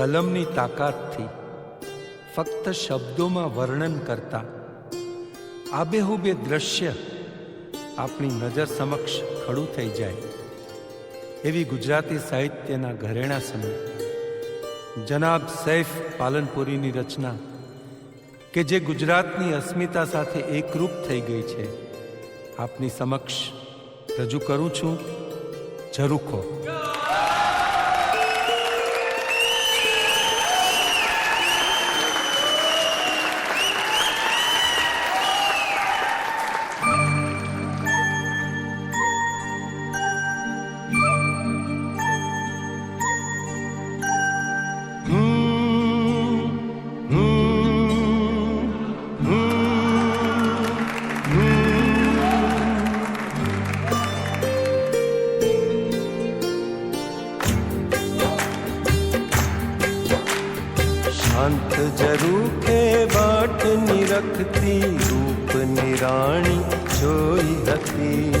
કલમની તાકાતથી ફક્ત શબ્દોમાં વર્ણન કરતા આબેહુબે દ્રશ્ય આપણી નજર સમક્ષ ખડું થઈ જાય. એવી ગુજરાતી સાહિત્યના ઘરેણા સમય. જનાબ સૈફ પાલનપુરીની રચના કે જે ગુજરાતની અસ્મિતા સાથે એકરૂપ થઈ ગઈ છે. આપની સમક્ષ રજૂ કરું છું. ઝરૂખો શાંત જરૂખે વાટ નિરખતી રૂપ નિરાણી જોઈ હતી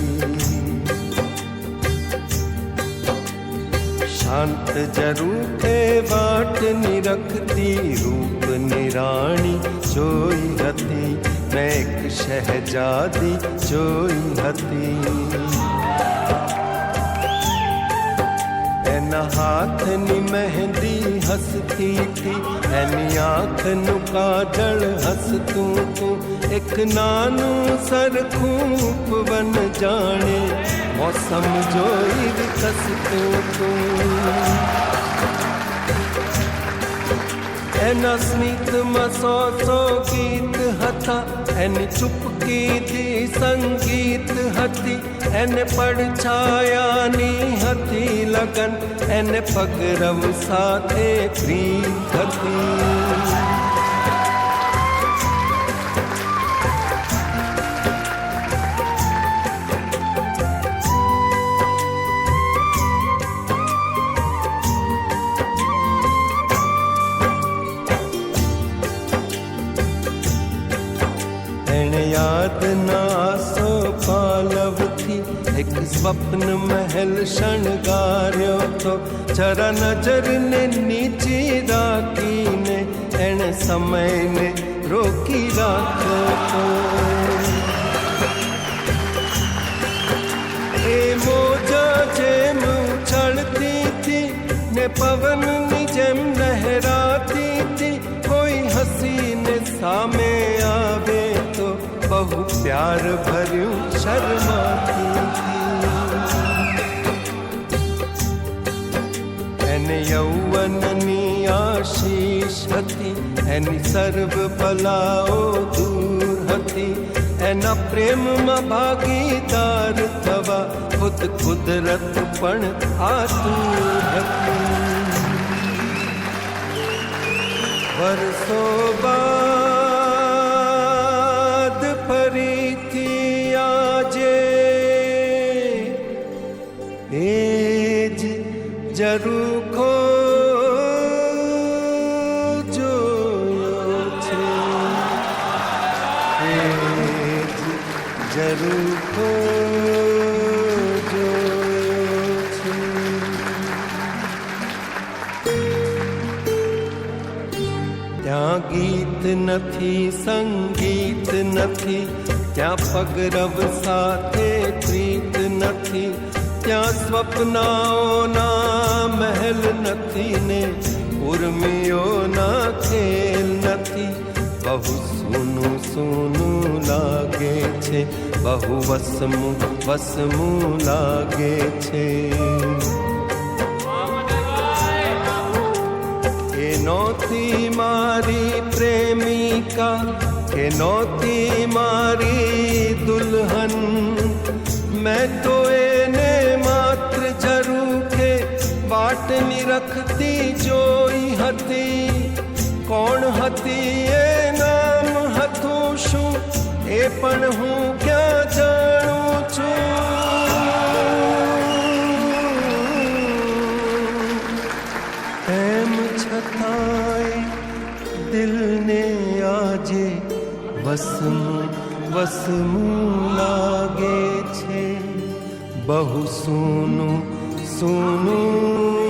શાંત જરૂખે વાટ નિરખતી રૂપ નિરાણી જોઈ હતી મેં એક શહેજાદી જોઈ હતી એના હાથની મહેંદી હસતી થી એની આંખનું કાજળ હસતું તું એક નાનું સરખું ઉપવન જાણે મોસમ જોઈ વિકસતું તું એના સ્મિતમાં સો સો ગીત હતા એની ચૂપકીથી સંગીત હતી એને પડછાયાની હતી લગન એને પગરવ સાથે પ્રીત હતી એણે યાદ નાસો પાલવથી એક સ્વપ્ન મહેલ શણગાર્યો તો જરા નજરને નીચી રાખીને એણે સમયને રોકી રાખ્યો તો એ મોજા જેમ ઉછળતી હતી ને પવનની જેમ લહેરાતી હતી કોઈ હસીને સામે પ્યાર ભર્યું શર્માતી એને યૌવનની આશીષ હતી એની સર્વ ભલાઓ દૂર હતી એના પ્રેમમાં ભાગીદાર થવા ખુદ કુદરત પણ આતુર હતી વર્ષો બાદ જરૂખો જોયો છે જરૂખો ત્યાં ગીત નથી સંગીત નથી ત્યાં પગરવ સાથે પ્રીત નથી ત્યાં સ્વપ્નાઓના મહેલ નથી ને ઉર્મિયોના ખેલ નથી બહુ સૂનું સૂનું લાગે છે બહુ વસમું વસમું લાગે છે નહોતી મારી પ્રેમિકા કે નહોતી મારી દુલ્હન મેં તો એને વાટની રખતી જોઈ હતી. કોણ હતી એ નામ હતું શું? એ પણ હું ક્યાં જાણું છું? તેમ છતાંય દિલને આજે વસમું વસમું લાગે છે. બહુ સૂનું સૂનું